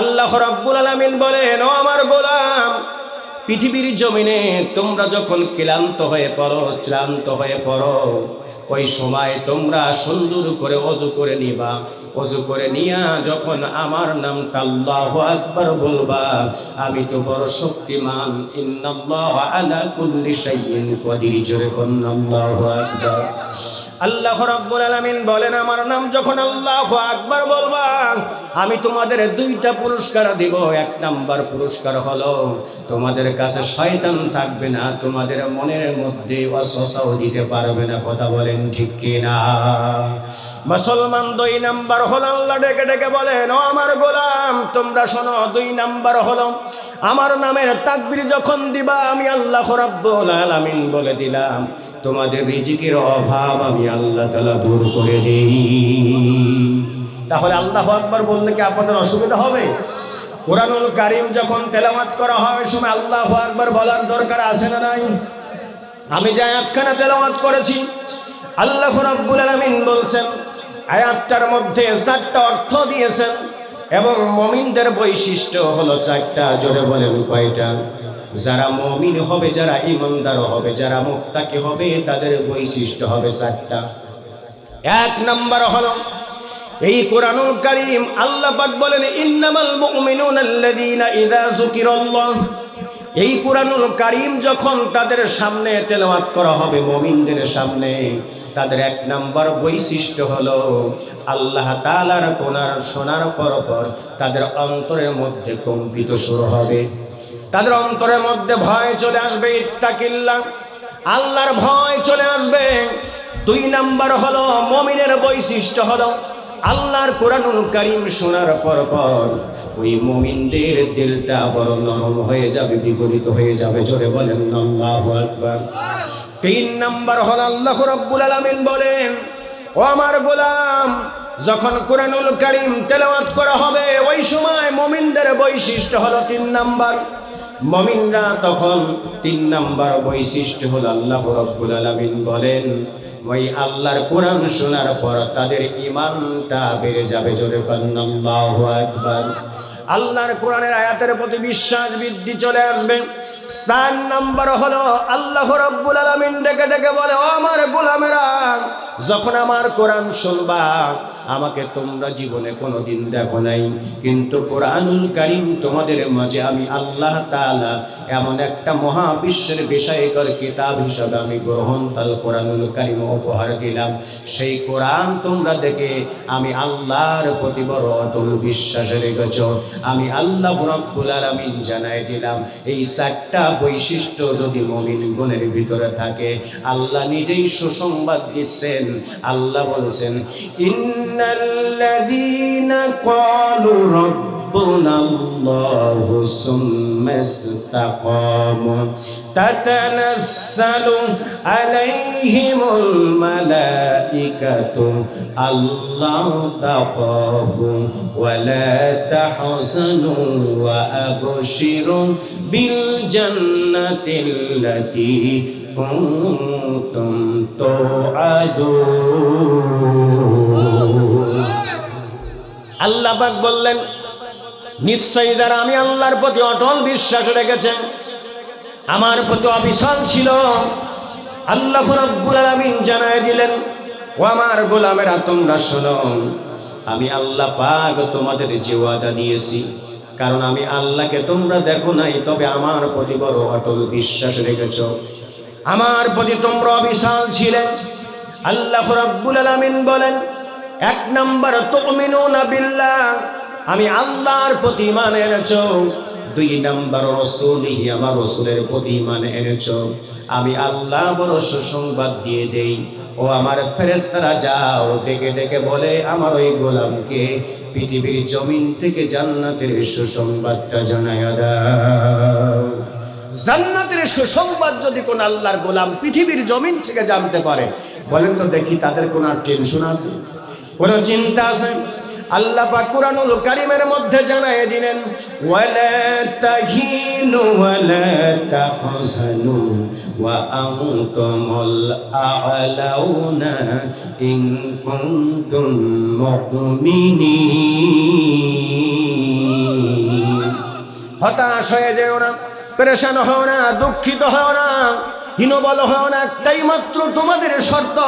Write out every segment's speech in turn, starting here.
আল্লাহ রাব্বুল আলামিন বলেন, ও আমার গোলাম, পৃথিবীর জমিনে তোমরা যখন ক্লান্ত হয়ে পড়ো ক্লান্ত হয়ে পড়ো, ওই সময় তোমরা সুন্দর করে অজু করে নিবা। অজু করে নিয়া যখন আমার নামটা আল্লাহ আকবার বলবা, আমি তো বড় শক্তিমান, ইন্নাল্লাহ আলা কুল্লি শাইইন কদির, জোরে কন্না আল্লাহু আকবার। আল্লাহ রব্বুল আলামিন বলেন, আমার নাম যখন আল্লাহ আকবার বলবা, আমি তোমাদের দুইটা পুরস্কার দিব। এক নাম্বার পুরস্কার হলো, তোমাদের কাছে শয়তান থাকবে না, তোমাদের মনের মধ্যে অসসাও দিতে পারবে না। কথা বলেন ঠিক কিনা? মুসলমান দুই নাম্বার হলো আল্লাহ ডেকে ডেকে বলেন, ও আমার গোলাম, তোমরা শোনো, দুই নাম্বার হলো আমার নামের তাকবির যখন দিবা, আমি আল্লাহ রাব্বুল আলামিন বলে দিলাম, তোমাদের রিজিকের অভাব আমি আল্লাহ তাআলা দূর করে দেই। তাহলে আল্লাহ আকবার বললে কি আপনাদের অসুবিধা হবে? কোরআনুল কারিম যখন তেলাওয়াত করা হয় সময় আল্লাহ আকবার বলার দরকার আছে না নাই? আমি যে আয়াতখানা তেলাওয়াত করেছি আল্লাহ রাব্বুল আলামিন বলছেন, আয়াতটার মধ্যে চারটা অর্থ দিয়েছেন এবং মমিনদের বৈশিষ্ট্য হলো চারটা, জোরে বলেন কয়টা? যারা মমিন হবে, যারা ইমানদার হবে, যারা মুক্তাকি হবে, তাদের বৈশিষ্ট্য হবে চারটা। এক নাম্বার হলো, এই কোরআনুল কারীম আল্লাহ পাক বলেন, ইন্নামাল মুমিনুনা আল্লাযীনা ইযা যুকিরাল্লাহ। এই কোরআনুল কারীম যখন তাদের সামনে তেলাওয়াত করা হবে, মুমিনদের সামনে তাদের এক নাম্বার বৈশিষ্ট্য হলো আল্লাহ তাআলার কোনার শোনার পর পর তাদের অন্তরের মধ্যে কম্পিত শুরু হবে। তাদের অন্তরের মধ্যে ভয় চলে আসবে ইত্তাকিল্লাহ আল্লাহর ভয় চলে আসবে। দুই নাম্বার হলো মমিনের বৈশিষ্ট্য হলো আল্লাহর কোরআনুল কারিম শোনার পর পর ওই মমিনদের দিলটা বড় নরম হয়ে যাবে, বিপরীত হয়ে যাবে। জোরে বলেন, আল্লাহু আকবার। তিন নাম্বার হল আল্লাহ রাব্বুল আলামিন বলেন, ও আমার গোলাম, যখন কোরআনুল কারিম তেলাওয়াত করা হবে, ওই সময় মমিনদের বৈশিষ্ট্য হলো তিন নাম্বার। মমিনরা তখন তিন নাম্বার বৈশিষ্ট্য হল আল্লাহ রব্বুল আলামিন বলেন, ওই আল্লাহর কোরআন শোনার পর তাদের ইমানটা বেড়ে যাবে জোরে আল্লাহু আকবার। আল্লাহর কোরআনের আয়াতের প্রতি বিশ্বাস বৃদ্ধি চলে আসবে। চার নাম্বার হলো আল্লাহ রব্বুল আলামিন ডেকে ডেকে বলে, ও আমার গোলামেরা, যখন আমার কোরআন শুনবা, আমাকে তোমরা জীবনে কোনোদিন দেখো নাই। কিন্তু কোরআনুল কারিম তোমাদের মাঝে আমি আল্লাহ তাআলা এমন একটা মহাবিশ্বের বিষয়কর কিতাব হিসাবে আমি গ্রহণ তাল কোরআনুল কারিম উপহার দিলাম। সেই কোরআন তোমরা দেখে আমি আল্লাহর প্রতি বড় অটল বিশ্বাস রেখেছ। আমি আল্লাহ রব্বুল আলামিন জানাই দিলাম, এই চারটা বৈশিষ্ট্য যদি মমিন গুণের ভিতরে থাকে আল্লাহ নিজেই সুসংবাদ দিচ্ছেন আল্লাহ বলছেন ইন্নাল্লাযীনা ক্বালু ربنا الله ثم استقاموا تتنزل عليهم الملائكة ألا تخافوا ولا تحزنوا وأبشروا بالجنة التي كنتم توعدون আল্লাহ পাক বললেন নিশ্চয়ই যারা আমি আল্লাহর প্রতি অটল বিশ্বাস রেখেছে আমার প্রতি অবিচল ছিল আল্লাহ রব্বুল আলামিন জানায় দিলেন ও আমার গোলামেরা, তোমরা শোনো। আমি আল্লাহ পাক তোমাদের যে ওয়াদা দিয়েছি, কারণ আমি আল্লাহকে তোমরা দেখো নাই, তবে আমার প্রতি বড় অটল বিশ্বাস রেখেছ। আমার প্রতি তোমরা অবিশাল ছিলেন আল্লাহ রাব্বুল আলামিন বলেন, এক নাম্বার, তুমিনুনা বিল্লাহ। আমি আল্লাহর প্রতি ইমান এনেছ। দুই নাম্বার, রসুলিহি আমার রসুলের প্রতি ইমান এনেছ। আমি আল্লাহ বড় সুসংবাদ দিয়ে দেই। ও আমার ফেরেস্তারা যাও, ডেকে ডেকে বলে, আমার ওই গোলামকে পৃথিবীর জমিন থেকে জান্নাতের সুসংবাদটা জানায় দাও। জান্নাতের সুসংবাদ যদি কোন আল্লাহর গোলাম পৃথিবীর জমিন থেকে জানতে পারে, বলেন তো দেখি তাদের কোনো টেনশন আছে? কোনো চিন্তা আছে? আল্লাহ পাক কুরআনুল কারীমের মধ্যে জানায় দিলেন, ওয়ালা তাহিনু ওয়ালা তাহজানু ওয়া আনতুমুল আ'লাউনা ইন কুনতুম মুমিনিন। হতাশ হয়ে যেও না, পেরেশান হও না, দুঃখিত হও না, হীনবল হও না একটাই মাত্র তোমাদের শর্ত।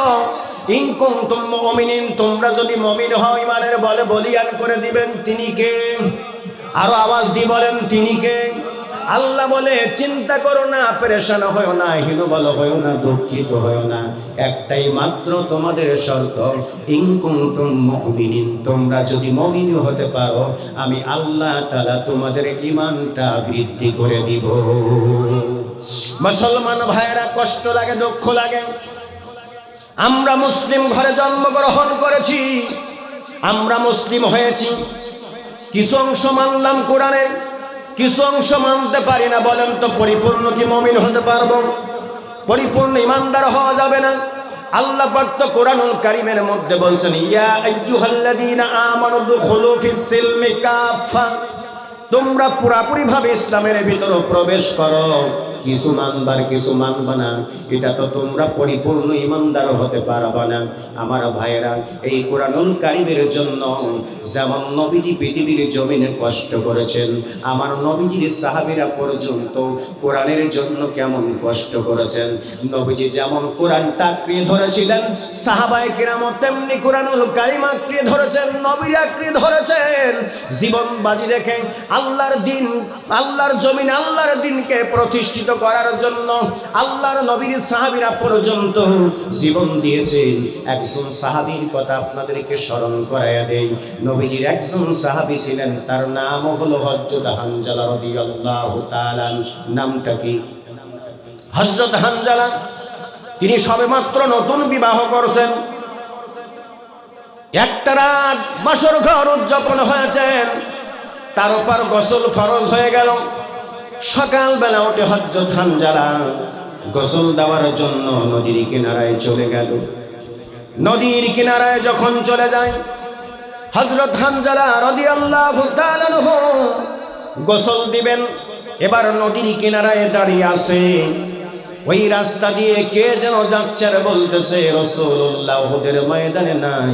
ইনকুম তুম মমিনিন, তোমরা যদি মমিন হও ইমানের বলে বলিয়ান করে দিবেন, তিনি কে? আরও আওয়াজ দিয়ে বলেন, তিনি কে? আল্লাহ বলে, চিন্তা করো না, পেরেশান হয়েও না, হীনবল হয়েও না, দুঃখিত হয়েও না। একটাই মাত্র তোমাদের শর্ত ইনকুম মমিনিন, তোমরা যদি মমিন হতে পারো, আমি আল্লাহ তালা তোমাদের ইমানটা বৃদ্ধি করে দিব। মুসলমান ভাইয়েরা, কষ্ট লাগে, দুঃখ লাগে। আমরা মুসলিম ঘরে জন্মগ্রহণ করেছি। আমরা মুসলিম হয়েছি। কিছু অংশ মানলাম কোরআনের কিছু অংশ মানতে পারি না, বলেন তো পরিপূর্ণ কি মমিন হতে পারব? পরিপূর্ণ ইমানদার হওয়া যাবে না। আল্লাহ পাক তো কোরআনুল কারিমের মধ্যে বলছেন, ইয়া আইয়ুহাল্লাযীনা আমানু দুখুলু ফিস সিলমি কাফা তোমরা পুরাপুরি ভাবে ইসলামের ভিতরে প্রবেশ করো। কিছু মানবার, কিছু মানবা না। এটা তো তোমরা পরিপূর্ণ ইমানদার হতে পারবা না। আমার ভাইয়েরা, এই কোরআনুল কারিমের জন্য যেমন নবীজি পৃথিবীর জমিনে কষ্ট করেছেন, আমার নবীজির সাহাবীরা পর্যন্ত কোরআনের জন্য কেমন কষ্ট করেছেন। নবীজি যেমন কোরআনটা আঁকড়িয়ে ধরেছিলেন, সাহাবায়ে কিরাম তেমনি কোরআনুল কারিম আঁকড়িয়ে ধরেছেন, নবীর আঁকড়িয়ে ধরেছেন। জীবন বাজি রেখে আল্লাহর দিন, আল্লাহর জমিন, আল্লাহর দিনকে প্রতিষ্ঠিত করার জন্য আল্লাহর নবীর সাহাবীরা পর্যন্ত জীবন দিয়েছেন। একজন সাহাবীর কথা আপনাদেরকে স্মরণ করাইয়া দেই। নবীজির একজন সাহাবী ছিলেন, তার নাম হলো হযরত হানজালা রাদিয়াল্লাহু তাআলা নামটা কি? হযরত হানজালা। তিনি সবেমাত্র নতুন বিবাহ করছেন। একটা রাত বাসর ঘর উদযাপন হয়েছেন। তার উপর গোসল ফরজ হয়ে গেল। সকালবেলা উঠে হজরত হানজালা গোসল দেওয়ার জন্য নদীর কিনারায় চলে গেল। নদীর কিনারায় যখন চলে যায় হজরত হানজালা রদি আল্লাহ গোসল দিবেন। এবার নদীর কিনারায় দাঁড়িয়ে আসে ওই রাস্তা দিয়ে কে যেন যাচ্ছে বলতেছে রসুল্লাহ ময়দানে নাই।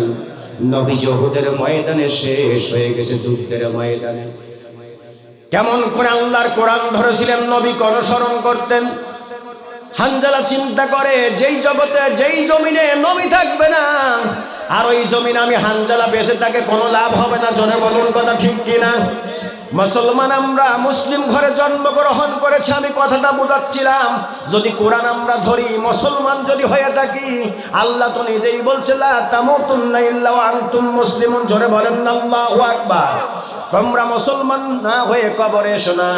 নবী জহুদের ময়দানে শেষ হয়ে গেছে যুদ্ধের ময়দানে। কেমন করে আল্লাহর কোরআন ধরেছিলেন, নবী অনুসরণ করতেন। হানজালা চিন্তা করে, যেই জগতে, যেই জমিনে নবী থাকবে না, আর ওই জমিনে আমি হানজালা বেঁচে তাকে কোনো লাভ হবে না। জনে বলুন কথা ঠিক কিনা? মুসলমান আমরা, মুসলিম ঘরে জন্মগ্রহণ করেছে, আমি কথাটা বোঝাচ্ছিলাম। যদি কোরআন আমরা ধরি, মুসলমান যদি হয়ে থাকি, আল্লাহ তো নিজেই বলছিলাম জোরে বলেন আকবার। তোমরা মুসলমান না হয়ে কবরে এসো না।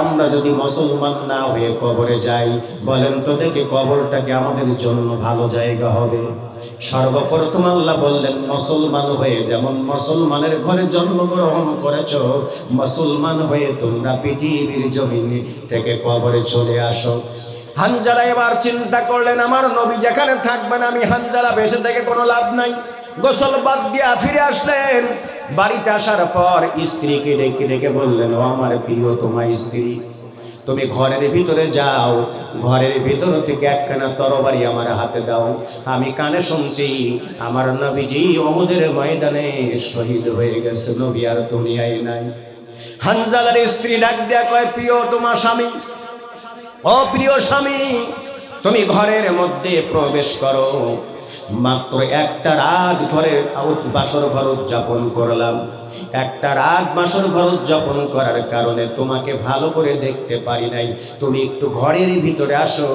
আমরা যদি মুসলমান না হয়ে কবরে যাই, বলেন তো দেখে কবরটাকে আমাদের জন্য ভালো জায়গা হবে? সর্বপ্রথম আল্লাহ বললেন, মুসলমান হয়ে যেমন মুসলমানের ঘরে জন্মগ্রহণ করেছ মুসলমান হয়ে তোমরা পৃথিবীর জমিন থেকে কবরে চলে আসো। হানজালা এবার চিন্তা করলেন, আমার নবী যেখানে থাকবেন, আমি হানজালা বেঁচে থেকে কোনো লাভ নাই। গোসল বাদ দিয়া ফিরে আসলেন। বাড়িতে আসার পর স্ত্রীকে ডেকে ডেকে বললেন, ও আমার প্রিয় তোমার স্ত্রী, তুমি ঘরের ভিতরে যাও। ঘরের ভিতর থেকে একখানা তরবারি আমার হাতে দাও। আমি কানে শুনছি, আমার নবীজি অমুদের ময়দানে শহীদ হয়ে গেছে। নবী আর দুনিয়ায় নাই। হানজালার স্ত্রী ডাক দেয়া কয়, প্রিয় তোমার স্বামী? ও প্রিয় স্বামী, তুমি ঘরের মধ্যে প্রবেশ করো। মাত্র একটা রাত ঘরে বাসর ঘর উদযাপন করলাম। একটা রাত বাসর ঘর উদযাপন করার কারণে তোমাকে ভালো করে দেখতে পারি নাই। তুমি একটু ঘরের ভিতরে আসো।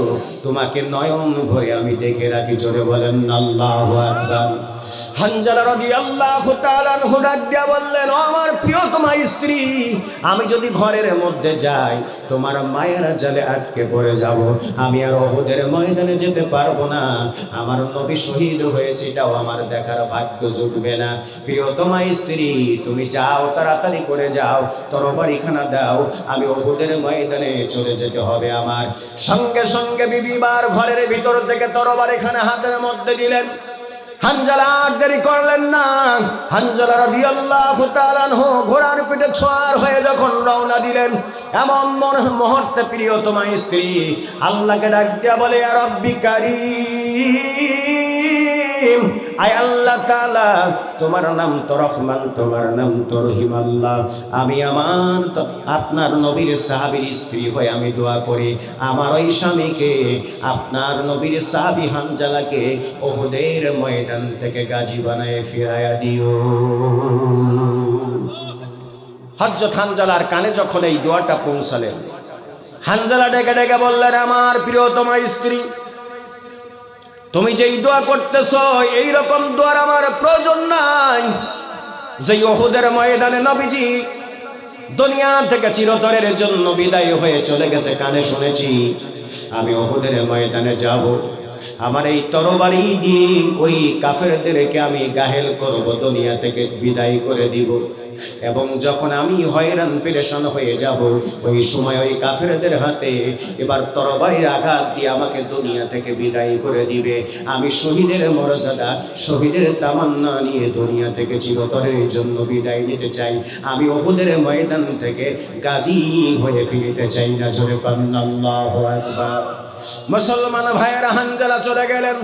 তোমাকে নয়ন ভরে আমি দেখে রাখি। জোরে বলেন, আল্লাহ আকবার। হানজালা রবি আল্লাহ ডাক দিয়া বললেন, "ও আমার প্রিয় তোমার স্ত্রী, আমি যদি ঘরের মধ্যে যাই, তোমার মায়েরা জালে আটকে পড়ে যাব। আমি আর ওদের ময়দানে যেতে পারব না। আমার নবী শহীদ হয়েছে, এটাও আমার দেখার ভাগ্য জুটবে না। প্রিয় তোমার স্ত্রী, তুমি যাও, তাড়াতাড়ি করে যাও, তরবারিখানা দাও, আমি ওদের ময়দানে চলে যেতে হবে আমার। সঙ্গে সঙ্গে বিবিবার ঘরের ভিতর থেকে তরবারিখানা হাতের মধ্যে দিলেন। হানজালা আর দেরি করলেন না। হানজালা রবি আল্লাহ ঘোড়ার পিঠে ছোঁয়ার হয়ে যখন রওনা দিলেন, এমন মনে মুহূর্তে প্রিয় তোমার স্ত্রী, আল্লাহকে ডাক দিয়া বলে আর রব্বি আয় আল্লাহ তাআলা, তোমার নাম তো রহমান, তোমার নাম তো রহিম আল্লাহ। আমি আমার আপনার নবীর সাহাবীর স্ত্রী হয়ে আমি দোয়া করি। আমার ওই স্বামীকে, আপনার নবীর সাহাবী হানজালাকে ওহুদের ময়দান থেকে গাজী বানায় ফিরাইয়া দিও। হজরত হানজালার কানে যখন এই দোয়াটা পৌঁছালেন, হানজালা ডেকে ডেকে বললেন, আমার প্রিয়তমা স্ত্রী তুমি যেই দোয়া করতেছ এই রকম দোয়ার আমার প্রয়োজন নাই। যে ওহুদের ময়দানে নবীজি দুনিয়া থেকে চিরতরের জন্য বিদায় হয়ে চলে গেছে, কানে শুনেছি, আমি ওহুদের ময়দানে যাব। আমার এই তরবারি দিয়ে ওই কাফেরদেরকে আমি গাহেল করব, দুনিয়া থেকে বিদায় করে দিব। এবং যখন আমি হয়রান, পেরেশান হয়ে যাব, ওই সময় ওই কাফেরদের হাতে এবার তরবারির আঘাত দিয়ে আমাকে দুনিয়া থেকে বিদায় করে দিবে। আমি শহীদের মর্যাদা, শহীদের তামান্না নিয়ে দুনিয়া থেকে চিরতরের জন্য বিদায় নিতে চাই। আমি ওহুদের ময়দান থেকে গাজী হয়ে ফিরিতে চাই না। জোরে মুসলমান ভাইয়েরা, হানজালা চলে গেলেন।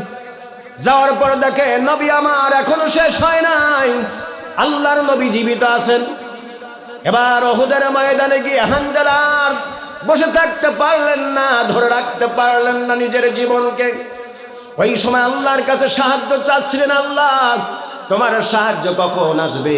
যাওয়ার পর দেখে নবী আমার এখনও শেষ হয় নাই। আল্লাহর নবী জীবিত আছেন। এবার ওহুদের ময়দানে গিয়ে হানজালার বসে থাকতে পারলেন না, ধরে রাখতে পারলেন না নিজের জীবনকে। ওই সময় আল্লাহর কাছে সাহায্য চাচ্ছিলেন আল্লাহ, তোমার সাহায্য কখন আসবে?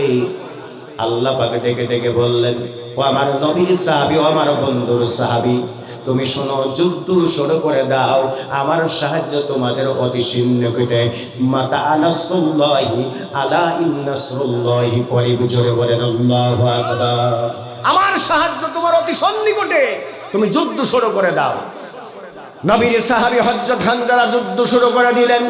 আল্লাহ পাকে ডেকে ডেকে বললেন, ও আমার নবীর সাহাবি, ও আমার বন্ধুর সাহাবি তুমি শোনো, যুদ্ধ শুরু করে দাও। আমার সাহায্য তোমাদের অতি নিকটে মাতা আনাসুল্লাহি আলা ইন্নাসরুল্লাহি করিব জোরে বলেন, আল্লাহু আকবার। আমার সাহায্য তোমার অতি সন্নিকটে। তুমি যুদ্ধ শুরু করে দাও। নবীর সাহাবি হজরত হানজালা যুদ্ধ শুরু করে দিলেন।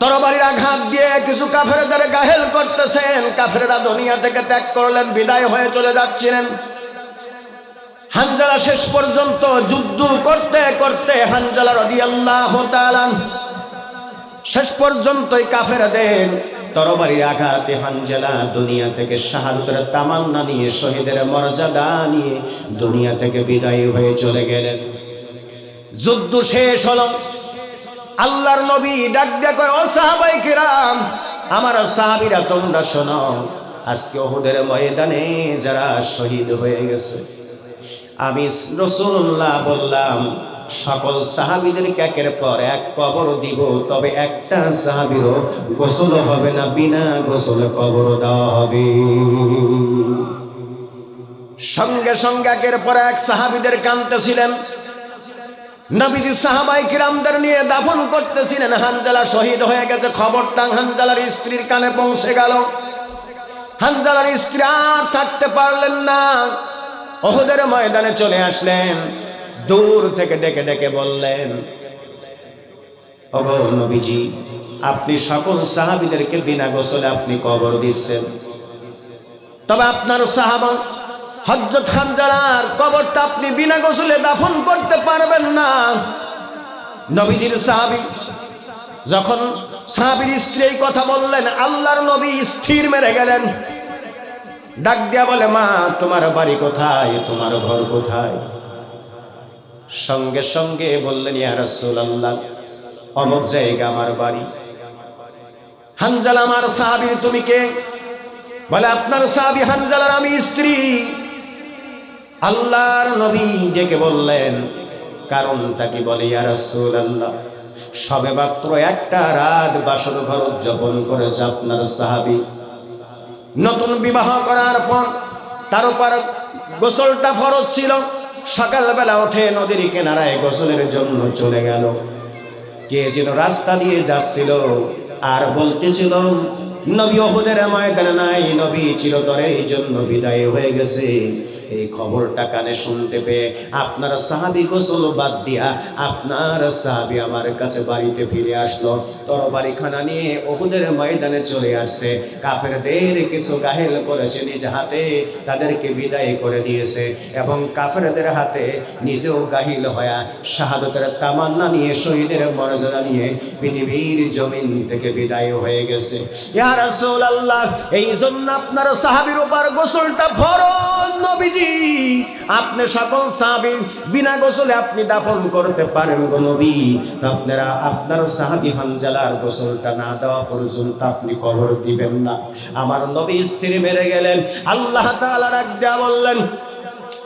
তরবারির আঘাত দিয়ে কিছু কাফেরদের গাহেল করতেছেন। কাফেররা দুনিয়া থেকে ত্যাগ করলেন, বিদায় হয়ে চলে যাচ্ছিলেন। হানজালা শেষ পর্যন্ত যুদ্ধ করতে করতে হানজালা রদি আল্লাহ শেষ পর্যন্তই কাফেরদের তরবারির আঘাতে হানজালা দুনিয়া থেকে শাহাদতের তামান্না নিয়ে, শহীদের মর্যাদা নিয়ে দুনিয়া থেকে বিদায় হয়ে চলে গেলেন। যুদ্ধ শেষ হলো। আল্লাহর নবী ডাক ডাক ও সাহাবাই কিরাম, আমার সাহাবিরা তোমরা শোনো, আজকে ওহুদের ময়দানে যারা শহীদ হয়ে গেছে আমি রসুল্লাহ বললাম, সকল সাহাবিদের একের পর এক কবর দিব, তবে একটা সাহাবিরও গোসল হবে না, বিনা গোসল কবর দেওয়া হবে। সঙ্গে সঙ্গে একের পর এক সাহাবিদের কানতেছিলেন নবীজি সাহাবাই কিরামদের নিয়ে দাফন করতেছিলেন, হানজালা শহীদ হয়ে গেছে, খবরটা হানজালার স্ত্রীর কানে পৌঁছে গেল। হানজালার স্ত্রী আর থাকতে পারলেন না। ওহুদের ময়দানে চলে আসলেন। দূর থেকে ডেকে ডেকে বললেন অগো নবীজি, আপনি সকল সাহাবিদেরকে বিনা গোসলে আপনি কবর দিচ্ছেন। তবে আপনার সাহাবা হজরত হানজালার কবরটা আপনি বিনা গোসলে দাফন করতে পারবেন না। নবীজির সাহাবি যখন সাহাবির স্ত্রী কথা বললেন, আল্লাহর নবী স্থির মেরে গেলেন। ডাক দিয়া বলে, মা, তোমার বাড়ি কোথায়? তোমার ঘর কোথায়? সঙ্গে সঙ্গে বললেন, ইয়া রাসূলুল্লাহ, অমুক জায়গা আমার বাড়ি। হানজালা আমার সাহাবীর, তুমি কে? বলে, আপনার সাহাবী হানজালার আমি স্ত্রী। আল্লাহর নবী ডেকে বললেন, কারণটা কি? বলে, ইয়া রাসূলুল্লাহ, সবে মাত্র একটা রাত বাসর ঘর উদযাপন করেছে আপনার সাহাবী। নতুন বিবাহ করার পর তার উপর গোসলটা ফরজ ছিল। সকালবেলা উঠে নদীর কিনারায় গোসলের জন্য চলে গেল। কে যেন রাস্তা দিয়ে যাচ্ছিল আর বলতেছিল, নবী ওহুদের ময়দানে নাই, নবী চিরতরে এই জন্য বিদায় হয়ে গেছে। এই খবরটা কানে শুনতে পেয়ে আপনার সাহাবি গোসল বাদ দিয়া আপনার সাহাবি আমার কাছে বাড়িতে ফিরে আসলো। তরবারিখানা নিয়ে ওহুদের ময়দানে চলে আসছে। কাফেরদের কিছু গাহেল করেছে নিজ হাতে, তাদেরকে বিদায় করে দিয়েছে এবং কাফেরদের হাতে নিজেও গাহিল হয়া শাহাদতের তামান্না নিয়ে, শহীদের মর্যাদা নিয়ে পৃথিবীর জমিন থেকে বিদায় হয়ে গেছে। ইয়া রাসূলুল্লাহ, এই জন্য আপনার সাহাবীর উপর গোসলটা ফরজ নবী নবীজি আপনি সকল সাহাবি বিনা গোসলে আপনি দাফন করতে পারেন গো নবী। আপনারা আপনার সাহাবি হানজালার গোসলটা না দেওয়া পর্যন্ত আপনি কবর দিবেন না। আমার নবী স্ত্রী মেরে গেলেন। আল্লাহ তাআলা ডাক দেয়া বললেন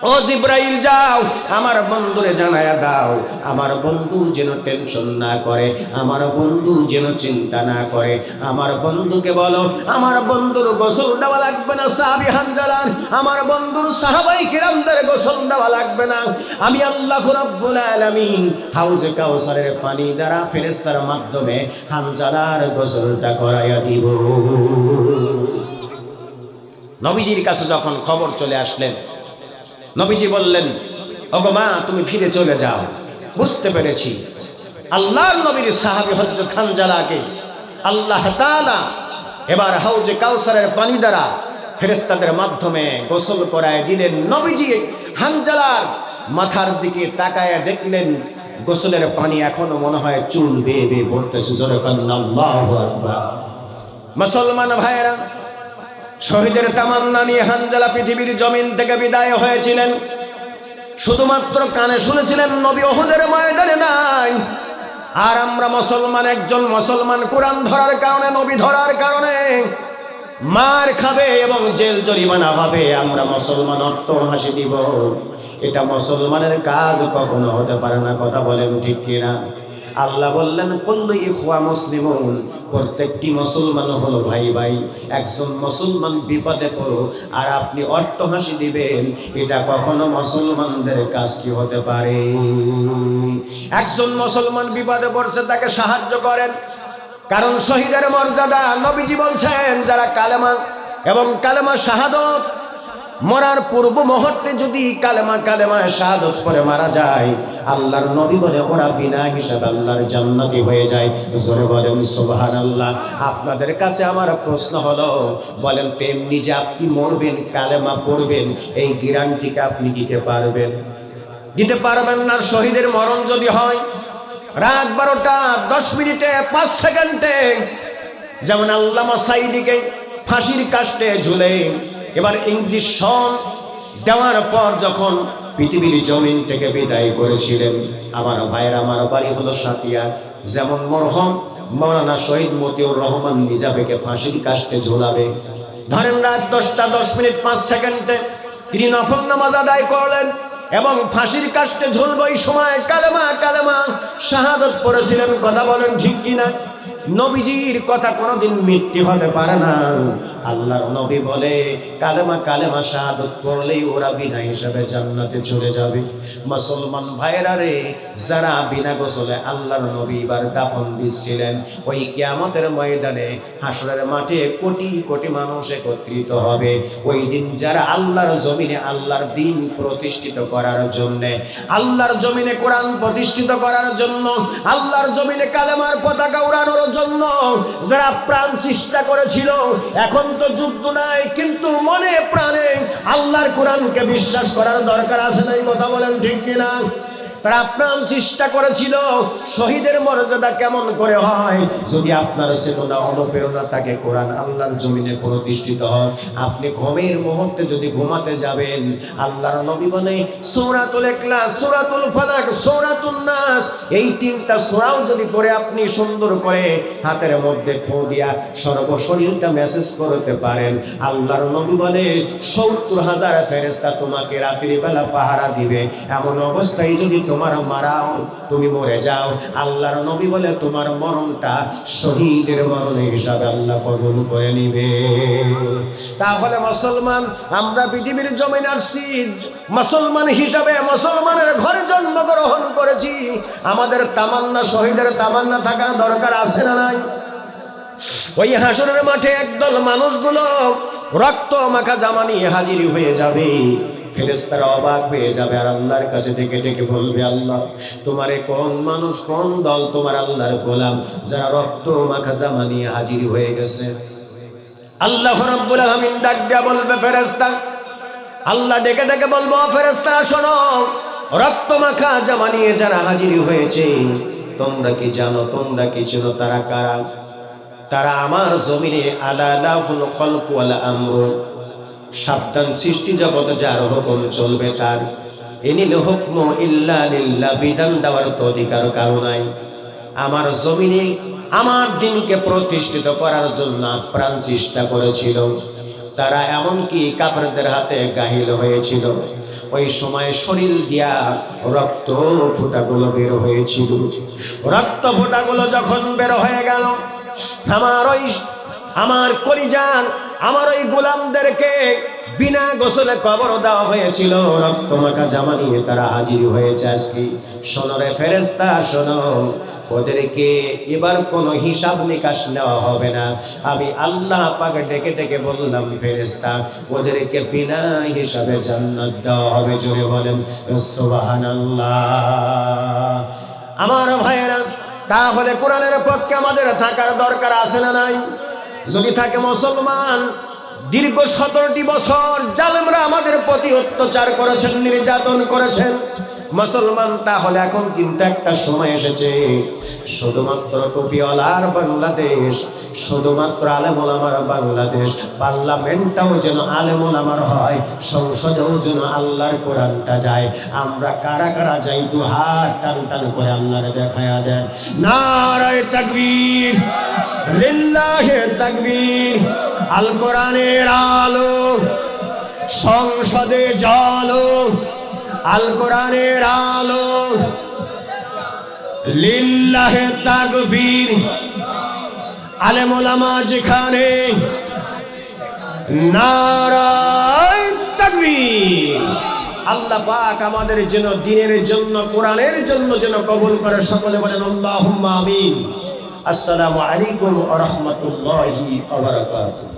ও জিব্রাইল, যাও। আমার বন্ধুরে জানায়া দাও। আমার বন্ধু যেন টেনশন না করে, আমার বন্ধু যেন চিন্তা না করে। আমার বন্ধুকে বলো, আমার বন্ধুর গোসল দেওয়া লাগবে না, সাহাবি হানজালান আমার বন্ধুর সাহাবাই কিরামদের গোসল দেওয়া লাগবে না। আমি আল্লাহ রাব্বুল আলামিন হাউজে কাউসারের পানি দ্বারা ফেরেশতার মাধ্যমে হানজালার গোসলটা করাইয়া দিব। নবীজির কাছে যখন খবর চলে আসলেন নবীজি বললেন, ওগো মা, তুমি ফিরে চলে যাও। বুঝতে পেরেছি। আল্লাহর নবীর সাহাবি হজরত খানজালাকে আল্লাহ তাআলা এবার হাউজে কাউসারের পানি দ্বারা ফেরেস্তাদের মাধ্যমে গোসল করায় দিলেন। নবীজি হানজালার মাথার দিকে তাকায় দেখলেন, গোসলের পানি এখনও মনে হয় চুল বেয়ে বেয়ে পড়তেছে। জোরে মুসলমান ভাইয়েরা শহীদের তামান্না নিয়ে হানজালা পৃথিবীর জমিন থেকে বিদায় হয়েছিলেন। শুধুমাত্র কানে শুনেছিলেন, নবী ওহুদের ময়দানে নাই। আর আমরা মুসলমান, একজন মুসলমান কোরআন ধরার কারণে, নবী ধরার কারণে মার খাবে এবং জেল জরিমানা হবে আমরা মুসলমান, অর্থ হাসি দিব। এটা মুসলমানের কাজ, কখনো হতে পারে না, কথা বলেন ঠিক কিনা? আল্লাহ বললেন, কল্লু ইখওয়া মুসলিমুন। প্রত্যেকটি মুসলমান হলো ভাই ভাই। একজন মুসলমান বিপদে পড়ো আর আপনি অট্টহাসি দিবেন, এটা কখনো মুসলমানদের কাজ কি হতে পারে? একজন মুসলমান বিপদে পড়ছে, তাকে সাহায্য করেন। কারণ শহীদের মর্যাদা নবীজি বলছেন, যারা কালেমা এবং কালেমা শাহাদত মরার পূর্ব মুহূর্তে যদি কালেমা কালেমা শাহাদত করে মারা যায়, আল্লাহর নবী বলে ওরা বিনা হিসাবে আল্লাহর জান্নাতি হয়ে যায়। জোরে বলেন সুবহান আল্লাহ আপনাদের কাছে আমার প্রশ্ন হলো, বলেন, তেমনি যে আপনি মরবেন, কালেমা পড়বেন, এই গ্যারান্টিকে আপনি দিতে পারবেন? দিতে পারবেন না, শহীদের মরণ যদি হয়, রাত বারোটা, দশ মিনিটে, পাঁচ সেকেন্ডে, যেমন আল্লামা সাইদিকে ফাঁসির কাস্টে ঝুলে এবার ইঞ্জেকশন দেওয়ার পর যখন পৃথিবীর জমিন থেকে বিদায় করেছিলেন, আমার ভাইয়ের আমার বাড়ি হলো সাতিয়া। যেমন মরহম মৌলানা শহীদ মতিউর রহমান নিজাবেকে ফাঁসির কাস্টে ঝোলাবে। ধরেন রাত দশটা দশ মিনিট পাঁচ সেকেন্ডে তিনি নফল নামাজ আদায় করলেন এবং ফাঁসির কাস্টে ঝুলব সময় কালেমা কালেমা শাহাদত পড়েছিলেন। কথা বলেন ঠিক কিনা? নবীজির কথা কোনোদিন মিথ্যে হতে পারে না। আল্লাহর নবী বলে, কালেমা কালেমা শাহাদত পড়লেই ওরা বিনা হিসাবে জান্নাতে চলে যাবে। মুসলমান ভাইরা রে, যারা বিনা গোসলে আল্লাহর নবী এবার দাফন দিচ্ছিলেন, ওই কিয়ামতের ময়দানে হাসরের মাঠে কোটি কোটি মানুষ একত্রিত হবে। ওই দিন যারা আল্লাহর জমিনে আল্লাহর দিন প্রতিষ্ঠিত করার জন্য, আল্লাহর জমিনে কোরআন প্রতিষ্ঠিত করার জন্য, আল্লাহর জমিনে কালেমার পতাকা উড়ানোর জন্য যারা প্রাণ চেষ্টা করেছিল, এখন তো যুদ্ধ নাই, কিন্তু মনে প্রাণে আল্লাহর কোরআনকে বিশ্বাস করার দরকার আছে না, এই কথা বলেন ঠিক কিনা? তারা চেষ্টা করেছিল, শহীদের মর্যাদা কেমন করে হয়? যদি আপনার চেতনা অনুপ্রেরণা থাকে, কোরআন আল্লাহর জমিনে প্রতিষ্ঠিত হন। আপনি ঘুমের মুহূর্তে যদি ঘুমাতে যাবেন, আল্লাহর নবী বলে, সৌরাতুল ইখলাস, সৌরাতুল ফালাক, সৌরাতুন নাস। এই তিনটা সোরাও যদি করে আপনি সুন্দর করে হাতের মধ্যে ফো দিয়া সর্বশরীরটা মেসেজ করতে পারেন। আল্লাহর নবী বলে, সত্তর হাজার ফেরেস্তা তোমাকে রাত্রিবেলা পাহারা দিবে। এমন অবস্থায় যদি তোমার মারাও, তুমি মরে যাও। আল্লাহর নবী বলে তোমার মরণটা শহীদের মরণ হিসাবে আল্লাহ কবুল করে নিবে। তাহলে মুসলমান, আমরা পৃথিবীর জমিন আসছি, মুসলমান হিসাবে মুসলমানের ঘরে জন্মগ্রহণ করেছি। আমাদের তামান্না, শহীদের তামান্না থাকা দরকার আছে না নাই? ওই হাসরের মাঠে একদল মানুষগুলো রক্ত মাখা জামা নিয়ে হাজির হয়ে যাবে। ফেরেস্তারা অবাক হয়ে যাবে আর আল্লাহর কাছে ডেকে ডেকে বলবে, আল্লাহ, তোমারে কোন মানুষ, কোন দল তোমার আল্লাহর গোলাম যারা রক্ত মাখা জামা নিয়ে হাজির হয়ে গেছে? আল্লাহ রাব্বুল আলামিন ডাক দিয়া বলবে ফেরেস্তা আল্লাহ ডেকে ডেকে বলব ফেরেস্তারা শোনো, রক্ত মাখা জামা নিয়ে যারা হাজির হয়েছে, তোমরা কি জানো, তোমরা কি চেনো, তারা কারা? তারা আমার জমিনে আলাদা হল খলক ওয়ালা আমর। সাবধান সৃষ্টি জগতে যার হুকুম চলবে তার। এনিল হুকম ইল্লা বিধান দেওয়ার তো অধিকার কারও নাই। আমার জমিনে আমার দিনকে প্রতিষ্ঠিত করার জন্য প্রাণ চেষ্টা করেছিল। তারা এমনকি কাফেরদের হাতে গাহিল হয়েছিল। ওই সময় শরীর দিয়া রক্ত ফোঁটাগুলো বের হয়েছিল। রক্ত ফোঁটাগুলো যখন বের হয়ে গেল, আমার ওই, আমার কলিজান আমার ওই গোলামদেরকে বিনা গোসলে কবর দেওয়া হয়েছিল, রক্ত মাখা জামা নিয়ে তারা হাজির হয়েছে আজকে। সোনরে ফেরেস্তা শোনো। ওদেরকে এবার কোনো হিসাব নিকাশ নেওয়া হবে না। আমি আল্লাহ পাকে ডেকে ডেকে বললাম ফেরেস্তা ওদেরকে বিনা হিসাবে জান্নাত দেওয়া হবে, জোরে বলেন, সুবহানাল্লাহ। আমার ভাইয়েরা, তাহলে কোরআনের পক্ষে আমাদের থাকার দরকার আছে না নাই? যদি থাকে মুসলমান দীর্ঘ সতেরোটি বছর জালেমরা আমাদের প্রতি অত্যাচার করেছেন নির্যাতন করেছেন। মুসলমান, তাহলে এখন কিন্তু একটা সময় এসেছে। শুধুমাত্র টুপিওয়ালার বাংলাদেশ, শুধুমাত্র আলেমোলামার বাংলাদেশ। পার্লামেন্টটাও যেন আলেমোলামার হয়, সংসদেও যেন আল্লাহর কোরআনটা যায়। আমরা কারা কারা যাই, দু হাত টান টান করে আল্লাহর দেখায়া দেন। নারায় তাকবীর, লিল্লাহে তাকবীর, আল কোরআনের আলো, সংসদে জলো আল কোরআনের আলো। লিল্লাহে তাকবীর। আলেম ওলামা যেখানে, নারায় তাকবীর। আল্লাহ পাক আমাদের জন্য দিনের জন্য, কোরআনের জন্য যেন কবুল করে, সকলে বলেন, আল্লাহুম্মা আমিন। আসসালামু আলাইকুম ওয়া রাহমাতুল্লাহি ওয়া বারাকাতুহু।